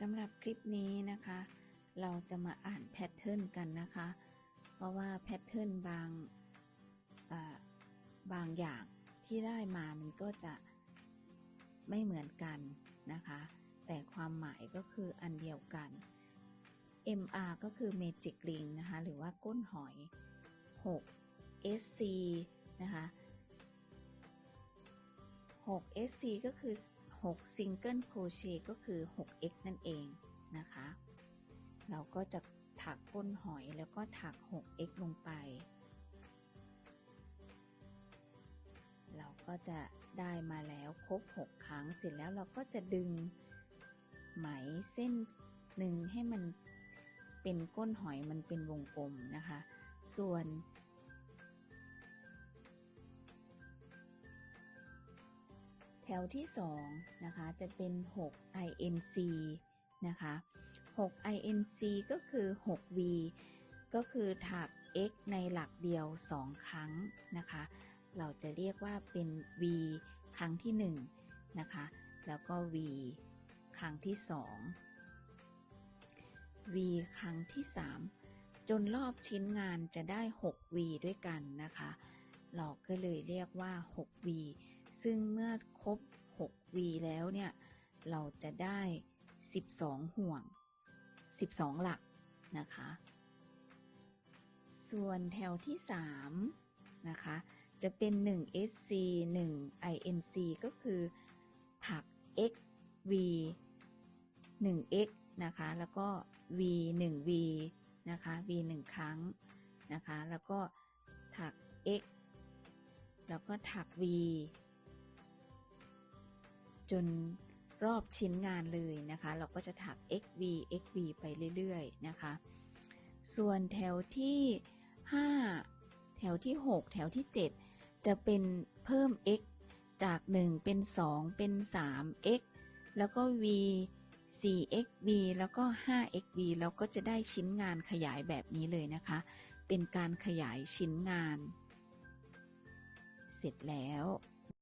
สำหรับคลิปนี้นะคะ เราจะมาอ่านแพทเทิร์นกันนะคะ เพราะว่าแพทเทิร์นบางบางอย่างที่ได้มามันก็จะไม่เหมือนกันนะคะ แต่ความหมายก็คืออันเดียวกัน MR ก็คือ Magic Ring นะคะ หรือว่าก้นหอย 6 SC นะคะ 6 SC ก็คือ 6 Single Crochet ก็คือ 6x นั่นเองนะคะ เราก็จะถักก้นหอยแล้วก็ถัก 6x ลงไป เราก็จะได้มาแล้วครบ 6 ครั้งเสร็จแล้วเราก็จะดึงไหมเส้นหนึ่งให้มันเป็นก้นหอยมันเป็นวงกลมนะคะ ส่วน แถวที่2นะคะจะเป็น 6 INC นะคะ6 INC ก็คือ 6V ก็คือถัก x ในหลักเดียว 2 ครั้งนะคะ เราจะเรียกว่าเป็น v ครั้งที่ 1 นะคะ แล้วก็ v ครั้งที่ 2 v ครั้งที่ 3 จนรอบชิ้นงานจะได้ 6v ด้วยกันนะคะ เราก็เลยเรียกว่า 6v ซึ่งเมื่อครบ 6v แล้วเนี่ย เราจะได้ 12 ห่วง 12 หลักนะคะ ส่วนแถวที่ 3 นะคะ จะเป็น 1 SC 1 INC ก็คือถัก x v 1x นะคะ แล้วก็ v 1v นะคะ v 1 ครั้งนะคะ แล้วก็ถัก x แล้วก็ถัก v จนรอบชิ้นงานเลยนะคะ เราก็จะถัก xv xv ไปเรื่อยๆนะคะ ส่วนแถวที่ 5 แถวที่ 6 แถวที่ 7 จะเป็นเพิ่ม x จาก 1 เป็น 2 เป็น 3x แล้วก็ v 4xv แล้วก็ 5xv แล้วก็จะได้ชิ้นงานขยายแบบนี้เลยนะคะ เป็นการขยายชิ้นงาน เสร็จแล้ว